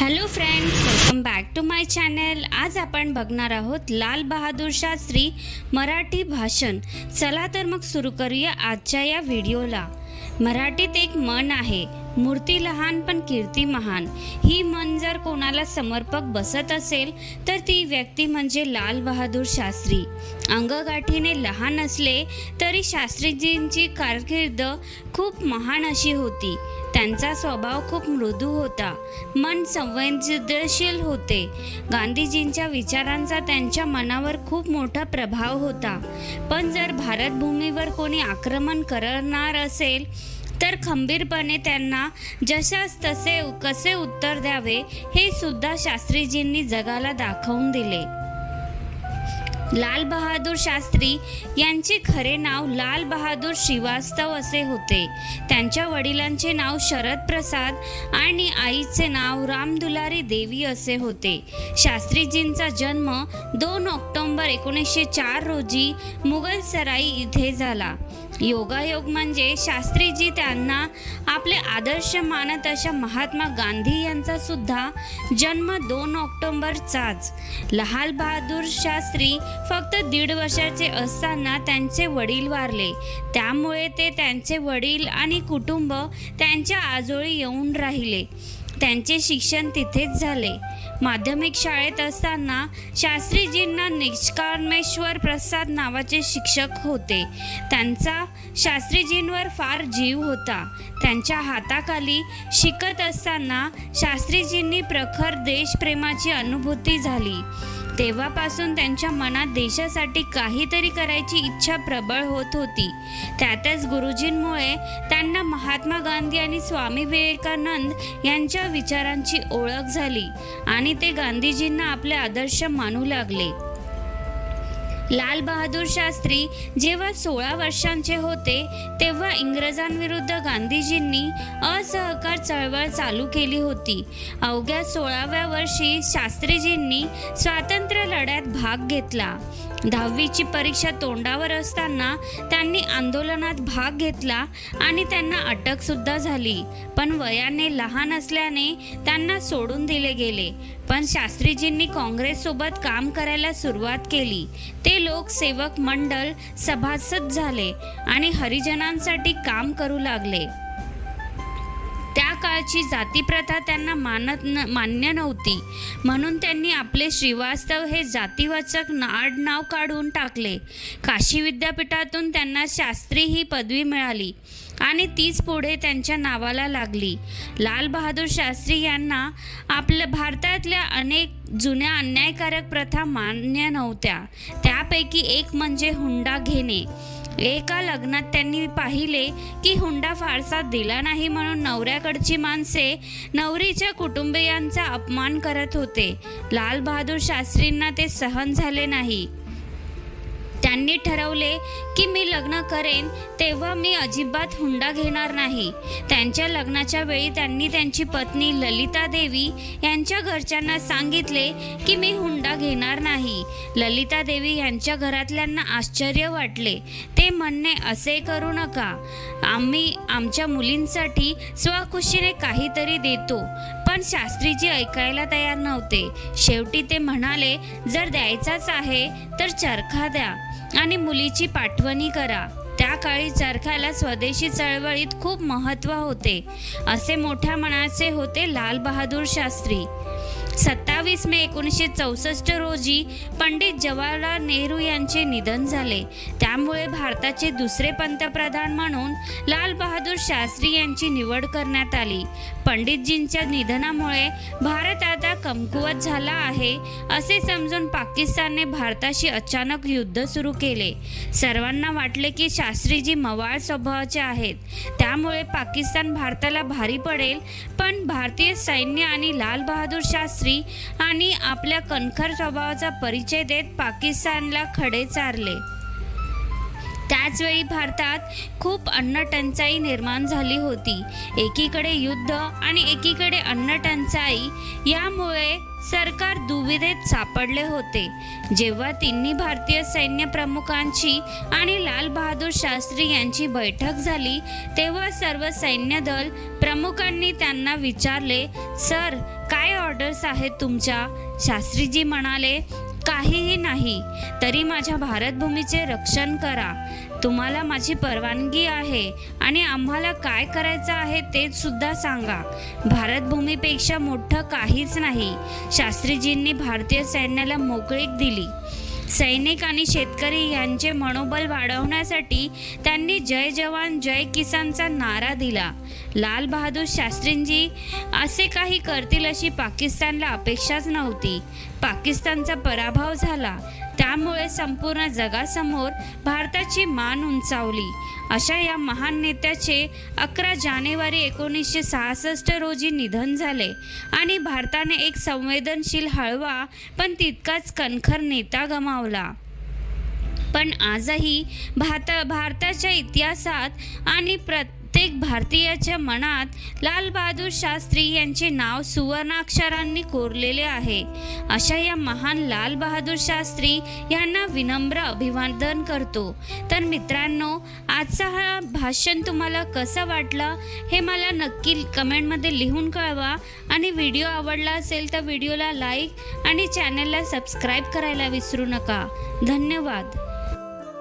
Hello friends welcome back to my channel आज आपण बघणार आहोत लाल बहादूर शास्त्री मराठी भाषण. चला तर मग सुरू करूया आजच्या या व्हिडिओला मराठीत एक मन आहे मूर्ती लहान पण कीर्ती महान. ही मन जर कोणाला समर्पक बसत असेल तर ती व्यक्ती म्हणजे लाल बहादूर शास्त्री. अंगगाठीने लहान असले तरी शास्त्रीजींची कारकीर्द खूप महान अशी होती. त्यांचा स्वभाव खूप मृदू होता. मन संवेदनशील होते. गांधीजींच्या विचारांचा त्यांच्या मनावर खूप मोठा प्रभाव होता. पण जर भारतभूमीवर कोणी आक्रमण करणार असेल तर खंबीरपणे त्यांना जशास तसे कसे उत्तर द्यावे हे सुद्धा शास्त्रीजींनी जगाला दाखवून दिले. लाल बहादूर शास्त्री यांचे खरे नाव लाल बहादूर श्रीवास्तव असे होते. त्यांच्या वडिलांचे नाव शरद प्रसाद आणि आईचे नाव रामदुलारी देवी असे होते. शास्त्रीजींचा जन्म दोन ऑक्टोंबर एकोणीसशे चार रोजी मुघलसराई इथे झाला. योगायोग म्हणजे शास्त्रीजी त्यांना आपले आदर्श मानत अशा महात्मा गांधी यांचा सुद्धा जन्म दोन ऑक्टोंबरचाच. लहाल बहादूर शास्त्री फक्त दीड वर्षाचे असताना त्यांचे वडील वारले. त्यामुळे ते त्यांचे वडील आणि कुटुंब त्यांच्या आजोळी येऊन राहिले. त्यांचे शिक्षण तिथेच झाले. माध्यमिक शाळेत असताना शास्त्रीजींना निष्कामेश्वर प्रसाद नावाचे शिक्षक होते. त्यांचा शास्त्रीजींवर फार जीव होता. त्यांच्या हाताखाली शिकत असताना शास्त्रीजींनी प्रखर देशप्रेमाची अनुभूती झाली. तेव्हापासून त्यांच्या मनात देशासाठी काहीतरी करायची इच्छा प्रबळ होत होती. त्यातच गुरुजींमुळे त्यांना महात्मा गांधी आणि स्वामी विवेकानंद यांच्या विचारांची ओळख झाली आणि ते गांधीजींना आपले आदर्श मानू लागले. लाल बहादूर शास्त्री जेव्हा सोळा वर्षांचे होते तेव्हा इंग्रजांविरुद्ध गांधीजींनी असहकार चळवळ चालू केली होती. अवघ्या सोळाव्या वर्षी शास्त्रीजींनी स्वातंत्र्य लढ्यात भाग घेतला. दहावीची परीक्षा तोंडावर असताना त्यांनी आंदोलनात भाग घेतला आणि त्यांना अटक सुद्धा झाली. पण वयाने लहान असल्याने त्यांना सोडून दिले गेले. पण शास्त्रीजींनी काँग्रेससोबत काम करायला सुरुवात केली. ते लोकसेवक मंडळ सभासद झाले आणि हरिजनांसाठी काम करू लागले. काळची जातीप्रथा त्यांना मानत न मान्य नव्हती. म्हणून त्यांनी आपले श्रीवास्तव हे जातीवाचक आडनाव काढून टाकले. काशी विद्यापीठातून त्यांना शास्त्री ही पदवी मिळाली आणि तीच पुढे त्यांच्या नावाला लागली. लाल बहादूर शास्त्री यांना आपल्या भारतातल्या अनेक जुन्या अन्यायकारक प्रथा मान्य नव्हत्या. त्यापैकी एक म्हणजे हुंडा घेणे. एका लग्नात त्यांनी पाहिले की हुंडा फारसा दिला नाही म्हणून नवऱ्याकडची माणसे नवरीच्या कुटुंबियांचा अपमान करत होते. लाल बहादूर शास्त्रींना ते सहन झाले नाही. त्यांनी ठरवले की मी लग्न करेन तेव्हा मी अजिबात हुंडा घेणार नाही. त्यांच्या लग्नाच्या वेळी त्यांनी त्यांची पत्नी ललिता देवी यांच्या घरच्यांना सांगितले की मी हुंडा घेणार नाही. ललिता देवी यांच्या घरातल्यांना आश्चर्य वाटले. ते म्हणणे असे करू नका. आम्ही आमच्या मुलींसाठी स्वखुशीने काहीतरी देतो. पण शास्त्रीजी ऐकायला तयार नव्हते. शेवटी ते म्हणाले जर द्यायचाच आहे तर चरखा द्या. आणि मुलीची पाठवणी करा. त्या काळी चरख्याला स्वदेशी चळवळीत खूप महत्त्व होते. असे मोठ्या मनाचे होते लाल बहादूर शास्त्री. सत्तावीस मे एकोणीसशे चौसष्ट रोजी पंडित जवाहरलाल नेहरू यांचे निधन झाले. त्यामुळे भारताचे दुसरे पंतप्रधान म्हणून लाल बहादूर शास्त्री यांची निवड करण्यात आली. पंडितजींच्या निधनामुळे भारत आता कमकुवत झाला आहे असे समजून पाकिस्तानने भारताशी अचानक युद्ध सुरू केले. सर्वांना वाटले की शास्त्रीजी मवाळ स्वभावाचे आहेत. त्यामुळे पाकिस्तान भारताला भारी पडेल पण भारतीय सैन्य आणि लाल बहादूर शास्त्री आणि आपल्या कणखर स्वभावाचा परिचय देत पाकिस्तानला खडे चारले. त्याचवेळी भारतात खूप अन्नटंचाई निर्माण झाली होती. एकीकडे युद्ध आणि एकीकडे अन्नटंचाई यामुळे सरकार दुविधेत सापडले होते. जेव्हा तिन्ही भारतीय सैन्य प्रमुखांची आणि लाल बहादूर शास्त्री यांची बैठक झाली तेव्हा सर्व सैन्य दल प्रमुखांनी त्यांना विचारले सर काय ऑर्डर्स आहेत तुमच्या? शास्त्रीजी म्हणाले काहीही नाही. तरी माझ्या भारतभूमीचे रक्षण करा. तुम्हाला माझी परवानगी आहे आणि आम्हाला काय करायचं आहे तेच सुद्धा सांगा. भारतभूमीपेक्षा मोठं काहीच नाही. शास्त्रीजींनी भारतीय सैन्याला मोकळीक दिली. सैनिक आणि शेतकरी यांचे मनोबल वाढवण्यासाठी त्यांनी जय जवान जय किसानचा नारा दिला. लाल बहादूर शास्त्रींजी असे काही करतील अशी पाकिस्तानला अपेक्षाच नव्हती. पाकिस्तानचा पराभव झाला. त्यामुळे संपूर्ण जगासमोर भारताची मान उंचावली. अशा या महान नेत्याचे अकरा जानेवारी एकोणीसशे सहासष्ट रोजी निधन झाले आणि भारताने एक संवेदनशील हळवा पण तितकाच कणखर नेता गमावला. पण आजही भारता भारताच्या इतिहासात आणि प्रत प्रत्येक भारतीयाच्या मनात लालबहादूर शास्त्री यांचे नाव सुवर्णाक्षरांनी कोरलेले आहे. अशा या महान लालबहादूर शास्त्री यांना विनम्र अभिवादन करतो. तर मित्रांनो आजचा हा भाषण तुम्हाला कसा वाटला हे मला नक्की कमेंटमध्ये लिहून कळवा. आणि व्हिडिओ आवडला असेल तर व्हिडिओला लाईक आणि चॅनलला सबस्क्राईब करायला विसरू नका. धन्यवाद.